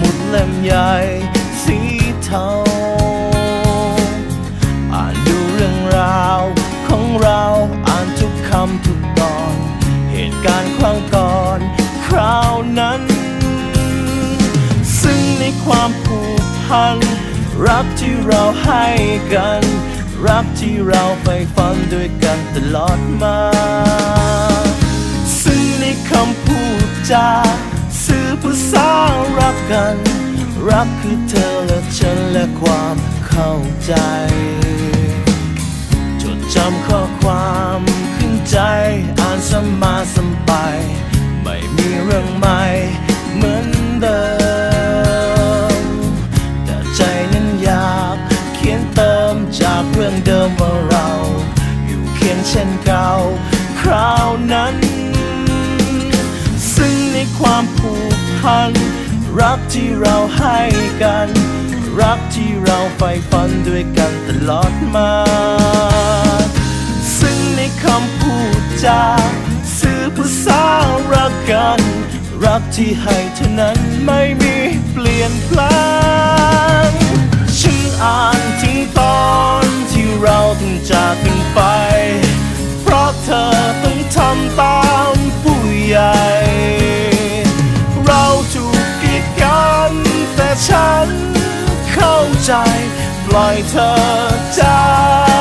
มุดเล่มใหญ่สีเทา อ่านดูเรื่องราวของเราอ่านทุกคำทุกตอน เหตุการณ์ครั้งก่อนคราวนั้น ซึ่งในความผูกพัน รักที่เราให้กัน รักที่เราไปฟังด้วยกันตลอดมา ซึ่งในคำพูดจาือภาษารักกัน รักคือเธอและฉันและความเข้าใจ จดจำข้อความขึ้นใจ อ่านซ้ำมาซ้ำไป ไม่มีเรื่องใหม่เหมือนเดิม แต่ใจนั้นอยากเขียนเติมจากเรื่องเดิมว่าเรา อยู่เคียงเช่นเก่า คราวนั้น ซึ่งในความผู พัน รักที่เราให้กัน รักที่เราใฝ่ฝันด้วยกันตลอดมา ซึ่งในคำพูดจาสื่อภาษารักกัน รักที่ให้เท่านั้นไม่มีเปลี่ยนแปลงฉันอ่านถึงตอนที่เราต้องจาก ฉันเข้าใจ ปล่อยเธอจาก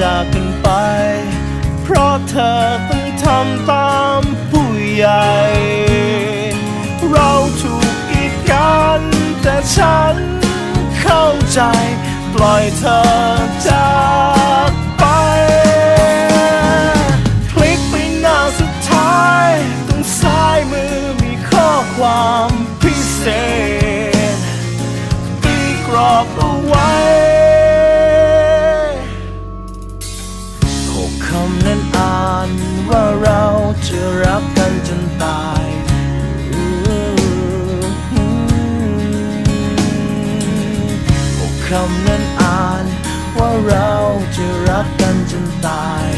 จากกันไป เพราะเธอต้องทำตามผู้ใหญ่ เราถูกกีดกันแต่ฉันเข้าใจ ปล่อยเธอจากไปคลิกไปหน้าสุดท้ายตรงซ้ายมือมีข้อความพิเศษตีกรอบ คำนั้นอ่าน ว่าเราจะรักกันจนตาย